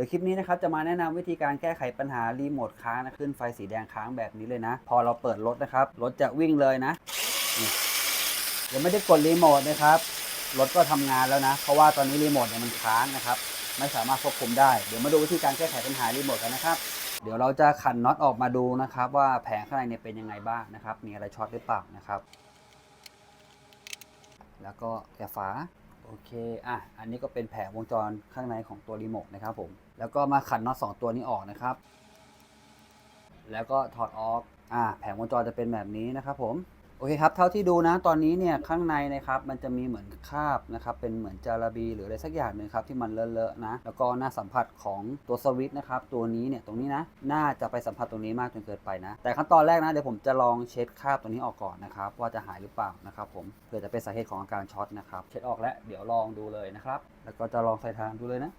ดี๋ยวคลิปนี้นะครับจะมาแนะนำวิธีการแก้ไขปัญหารีโมทค้างนะขึ้นไฟสีแดงค้างแบบนี้เลยนะ พอเราเปิดรถนะครับรถจะวิ่งเลยนะยังไม่ได้กดรีโมทนะครับรถก็ทำงานแล้วนะ เพราะว่าตอนนี้รีโมทเนี่ยมันค้างนะครับ ไม่สามารถควบคุมได้ เดี๋ยวมาดูวิธีการแก้ไขปัญหารีโมทกันนะครับ เดี๋ยวเราจะขันน็อตออกมาดูนะครับ ว่าแผงข้างในเนี่ยเป็นยังไงบ้างนะครับ มีอะไรช็อตหรือเปล่านะครับ แล้วก็แกะฝา โอเค อะ อันนี้ก็เป็นแผงวงจรข้างในของตัวรีโมทนะครับผม แล้วก็มาขันน็อตสองตัวนี้ออกนะครับ แล้วก็ถอดออก อะ แผงวงจรจะเป็นแบบนี้นะครับผม โอเคครับ เท่าที่ดูนะ ตอนนี้เนี่ยข้างในนะครับ มันจะมีเหมือนคราบนะครับ เป็นเหมือนจาระบีหรืออะไรสักอย่างหนึ่งครับที่มันเลอะๆนะ แล้วก็หน้าสัมผัสของตัวสวิตช์นะครับ ตัวนี้เนี่ยตรงนี้นะ น่าจะไปสัมผัสตรงนี้มากจนเกินไปนะ แต่ขั้นตอนแรกนะเดี๋ยวผมจะลองเช็ดคราบตัวนี้ออกก่อนนะครับ ว่าจะหายหรือเปล่านะครับผม เผื่อจะเป็นสาเหตุของอาการช็อตนะครับ เช็ดออกแล้ว เดี๋ยวลองดูเลยนะครับ แล้วก็จะลองใส่ทางดูเลยนะ